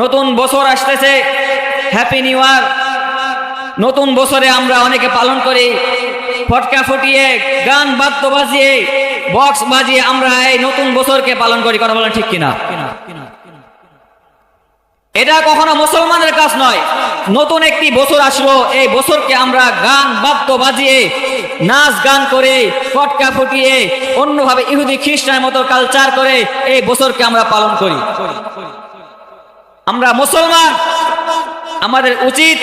নতুন বছর আসতেছে। হ্যাপি নিউ ইয়ার নতুন বছরে আমরা অনেকে পালন করি। ফটকা ফুটিয়ে, গান বাদ্য বাজিয়ে বক্স বাজিয়ে আমরা এই নতুন বছরকে পালন করি, কথা বলেন ঠিক কিনা? এটা কখনো মুসলমানের কাজ নয়। নতুন একটি বছর আসলো, এই বছরকে আমরা গান বাদ্য বাজিয়ে, নাচ গান করে, ফটকা ফুটিয়ে, অন্যভাবে ইহুদি খ্রিস্টানের মতো কালচার করে এই বছরকে আমরা পালন করি। আমরা মুসলমান। আমাদের উচিত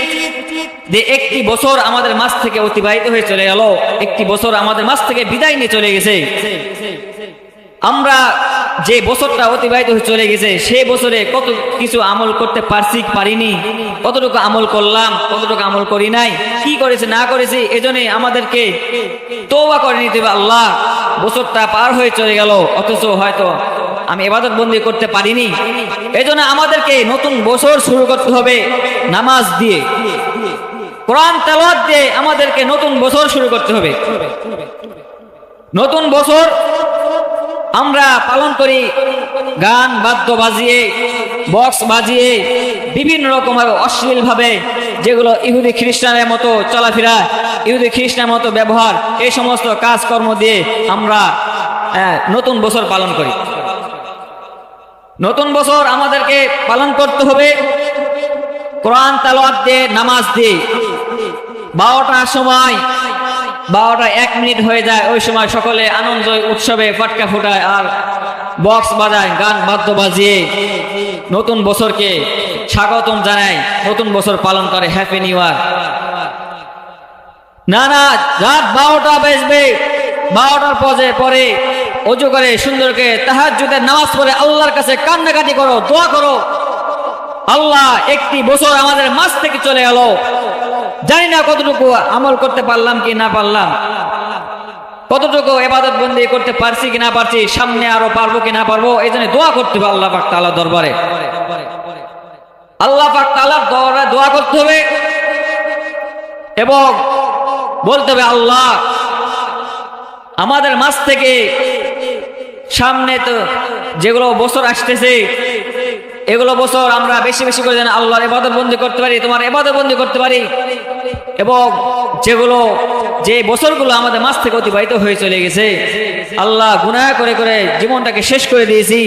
যে একটি বছর আমাদের মাছ থেকে অতিবাহিত হয়ে চলে গেল। একটি বছর আমাদের মাছ থেকে বিদায় নিয়ে চলে গেছে। আমরা যে বছরটা অতিবাহিত হয়ে চলে গেছে, সেই বছরে কত কিছু আমল করতে পারছি, পারিনি। কতটুকু আমল করলাম, কতটুকু আমল করি নাই, কি করেছে, না করেছি, এজন্যই আমাদেরকে তৌবা করে নিতে আল্লাহ। বছরটা পার হয়ে চলে গেল, অথচ হয়তো আমি এবাদত বন্দি করতে পারিনি। এজন্য আমাদেরকে নতুন বছর শুরু করতে হবে নামাজ দিয়ে। কোরআন তেলাওয়াত দিয়ে আমাদেরকে নতুন বছর শুরু করতে হবে। নতুন বছর আমরা পালন করি গান, বাদ্য বাজিয়ে, বক্স বাজিয়ে, বিভিন্ন রকম অশ্লীল ভাবে যেগুলো ইহুদি খ্রিস্টানের মতো চলাফেরা, ইহুদি খ্রিস্টানের মতো ব্যবহার, এই সমস্ত কাজকর্ম দিয়ে আমরা নতুন বছর পালন করি। নতুন বছর আমাদেরকে পালন করতে হবে। কোরআন তালাওয়াত দিয়ে, নামাজ দিয়ে। বারোটার সময়, বারোটা এক মিনিট হয়ে যায়, ওই সময় সকলে আনন্দ, উৎসবে ফাটকা ফুটায় আর বক্স বাজায়, গান বাদ্য বাজিয়ে নতুন বছরকে স্বাগতম জানায়, নতুন বছর পালন করে হ্যাপি নিউ ইয়ার না না, রাত বারোটা বেজবে, বারোটার পরে পরে অজু করে সুন্দরকে তাহার নামাজ পড়ে আল্লাহর কাছে কান্নাকাটি করো, দোয়া করো। আল্লাহ একটি বছর আমাদের মাছ থেকে চলে গেল জানি না কতটুকু আমল করতে পারলাম কি না পারলাম। কতটুকু এবাদত বন্দি করতে পারছি কি না পারছি, সামনে আরও পারব কি না পারব, এই জন্য দোয়া করতে হবে আল্লাহ পাক দরবারে। আল্লাহ পাক তাআলার দরবারে দোয়া করতে হবে। এবং বলতে হবে, আল্লাহ আমাদের মাছ থেকে সামনে তো যেগুলো বছর আসতেছে, এগুলো বছর আমরা বেশি বেশি করে যেন আল্লাহর এবাদত বন্দি করতে পারি, তোমার এবাদত বন্দি করতে পারি। এবং যেগুলো, যে বছরগুলো আমাদের মাছ থেকে অতিবাহিত হয়ে চলে গেছে, আল্লাহ গুনাহ করে করে জীবনটাকে শেষ করে দিয়েছি।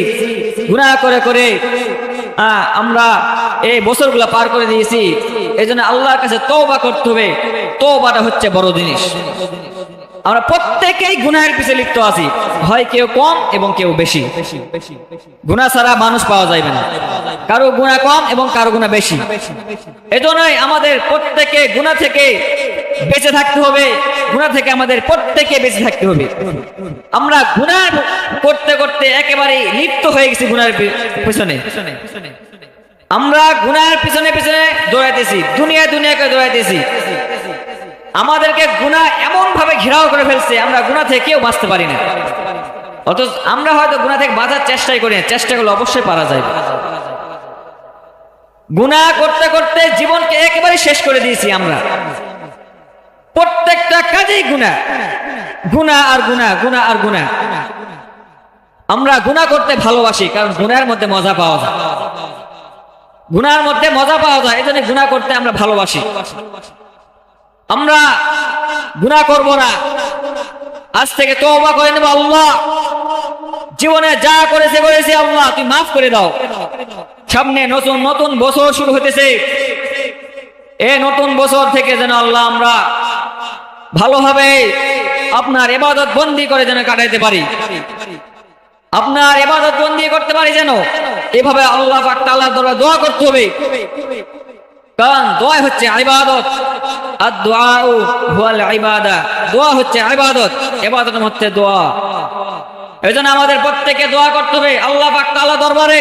গুনাহ করে করে আমরা এই বছরগুলো পার করে দিয়েছি। এই জন্য আল্লাহর কাছে তওবা করতে হবে। তওবাটা হচ্ছে বড় জিনিস। আমরা প্রত্যেকেই গুনাহের পিছে লিপ্ত আছি। হয় কেউ কম এবং কেউ বেশি। গুনাহ ছাড়া মানুষ পাওয়া যাবে না। কারও গুনাহ কম এবং কারও গুনাহ বেশি। এজন্যই আমাদের প্রত্যেকে গুনাহ থেকে বেঁচে থাকতে হবে। গুনাহ থেকে আমাদের প্রত্যেকে বেঁচে থাকতে হবে। আমরা গুনাহ করতে করতে একেবারে লিপ্ত হয়ে গেছি পি- পিছনে। আমরা গুনাহের পিছনে পিছনে দৌড়াইতেছি। দুনিয়া দুনিয়াকে দৌড়াইতেছি। আমাদেরকে গুনাহ এমন ভাবে ঘেরাও করে ফেলছে, আমরা গুনাহ থেকে কেউ বাঁচতে পারি না। অথচ আমরা হয়তো গুনাহ থেকে বাঁচার চেষ্টাই করি না, চেষ্টা করলে অবশ্যই পারা যায়। গুনাহ করতে করতে জীবনকে একেবারে শেষ করে দিয়েছি আমরা। প্রত্যেকটা কাজেই গুনাহ গুনাহ আর গুনাহ গুনাহ আর গুনাহ আমরা গুনাহ করতে ভালোবাসি, কারণ গুণার মধ্যে মজা পাওয়া যায়। গুণার মধ্যে মজা পাওয়া যায় এই জন্য গুনাহ করতে আমরা ভালোবাসি। আমরা গুনাহ করব না। আজ থেকে তওবা করে নেব আল্লাহ। জীবনে যা করেছে করেছে আল্লাহ। তুই মাফ করে দাও। সামনে নতুন নতুন বছর শুরু হতেছে এ নতুন বছর থেকে যেন আল্লাহ আমরা ভালোভাবে আপনার এবাদত বন্দি করে যেন কাটাইতে পারি। আপনার এবাদত বন্দি করতে পারি যেন। এভাবে আল্লাহ দোয়া করতে হবে। কারণ দোয়া হচ্ছে আইবাদত আর দোয়া হুয়াল আইবাদা দোয়া হচ্ছে আইবাদত এবাদত হচ্ছে দোয়া। এই আমাদের প্রত্যেকে দোয়া করতে হবে। আল্লাহ পাক তাআলা দরবারে